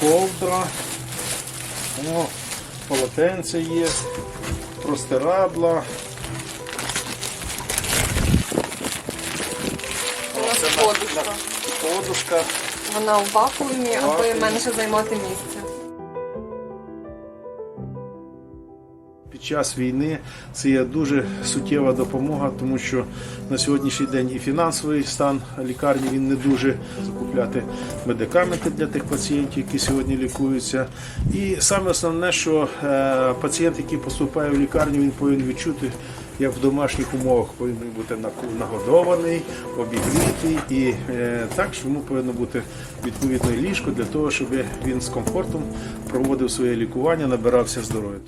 ковдра, о, полотенце є, простирадла. У нас подушка. Подушка. Вона в вакуумі, аби менше займати місця. Під час війни це є дуже суттєва допомога, тому що на сьогоднішній день і фінансовий стан лікарні він не дуже закупляти медикаменти для тих пацієнтів, які сьогодні лікуються. І саме основне, що е, пацієнт, який поступає в лікарню, він повинен відчути, як в домашніх умовах повинен бути нагодований, обігрітий і е, також йому повинно бути відповідне ліжко для того, щоб він з комфортом проводив своє лікування, набирався здоров'я.